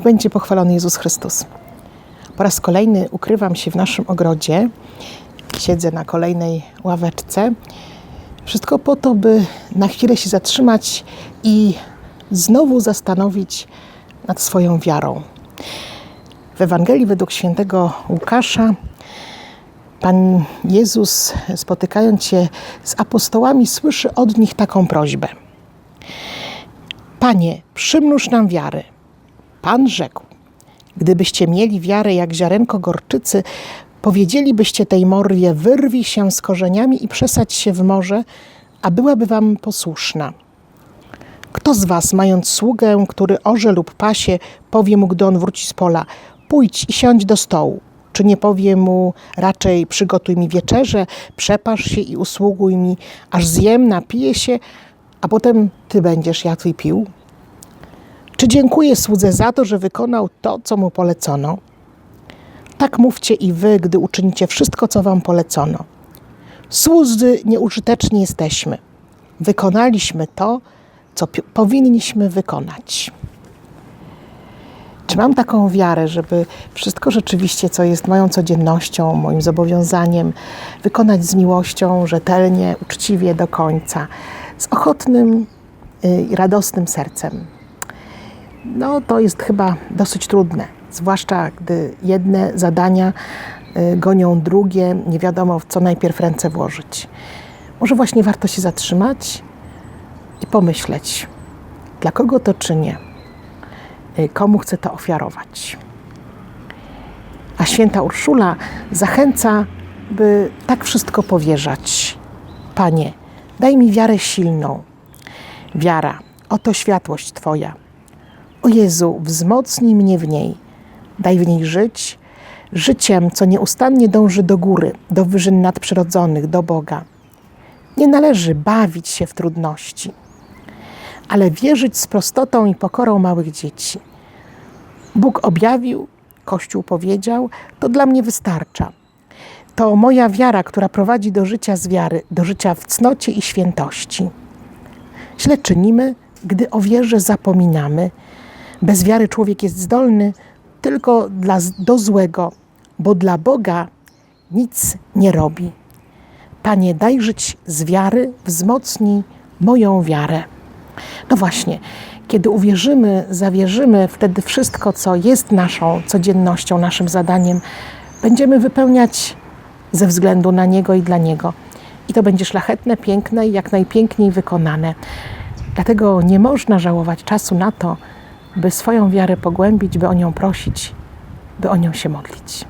będzie pochwalony Jezus Chrystus. Po raz kolejny ukrywam się w naszym ogrodzie. Siedzę na kolejnej ławeczce. Wszystko po to, by na chwilę się zatrzymać i znowu zastanowić nad swoją wiarą. W Ewangelii według świętego Łukasza Pan Jezus, spotykając się z apostołami, słyszy od nich taką prośbę. Panie, przymnóż nam wiary. Pan rzekł, gdybyście mieli wiarę jak ziarenko gorczycy, powiedzielibyście tej morwie, wyrwij się z korzeniami i przesadź się w morze, a byłaby wam posłuszna. Kto z was, mając sługę, który orze lub pasie, powie mu, gdy on wróci z pola, pójdź i siądź do stołu? Czy nie powie mu raczej przygotuj mi wieczerze, przepasz się i usługuj mi, aż zjem, napiję się, a potem ty będziesz jadł i pił? Czy dziękuję słudze za to, że wykonał to, co mu polecono? Tak mówcie i wy, gdy uczynicie wszystko, co wam polecono. Słudzy nieużyteczni jesteśmy. Wykonaliśmy to, co powinniśmy wykonać. Czy mam taką wiarę, żeby wszystko rzeczywiście, co jest moją codziennością, moim zobowiązaniem, wykonać z miłością, rzetelnie, uczciwie do końca, z ochotnym y, i radosnym sercem? No, to jest chyba dosyć trudne, zwłaszcza gdy jedne zadania y, gonią drugie, nie wiadomo w co najpierw ręce włożyć. Może właśnie warto się zatrzymać i pomyśleć, dla kogo to czynię, y, komu chcę to ofiarować. A święta Urszula zachęca, by tak wszystko powierzać. Panie, daj mi wiarę silną. Wiara, oto światłość Twoja. O Jezu, wzmocnij mnie w niej. Daj w niej żyć, życiem, co nieustannie dąży do góry, do wyżyn nadprzyrodzonych, do Boga. Nie należy bawić się w trudności, ale wierzyć z prostotą i pokorą małych dzieci. Bóg objawił, Kościół powiedział, to dla mnie wystarcza. To moja wiara, która prowadzi do życia z wiary, do życia w cnocie i świętości. Źle czynimy, gdy o wierze zapominamy. Bez wiary człowiek jest zdolny tylko dla, do złego, bo dla Boga nic nie robi. Panie, daj żyć z wiary, wzmocnij moją wiarę. No właśnie, kiedy uwierzymy, zawierzymy, wtedy wszystko, co jest naszą codziennością, naszym zadaniem, będziemy wypełniać ze względu na Niego i dla Niego. I to będzie szlachetne, piękne i jak najpiękniej wykonane. Dlatego nie można żałować czasu na to, by swoją wiarę pogłębić, by o nią prosić, by o nią się modlić.